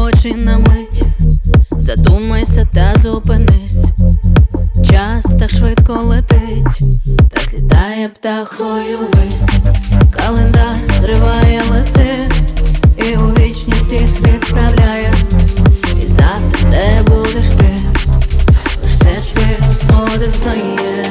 очі на мить, задумайся та зупинись, час так швидко летить, та злітає птахою вись, календар зриває листи, і у вічність їх відправляє, і завтра де будеш ти, лише це світ один знає.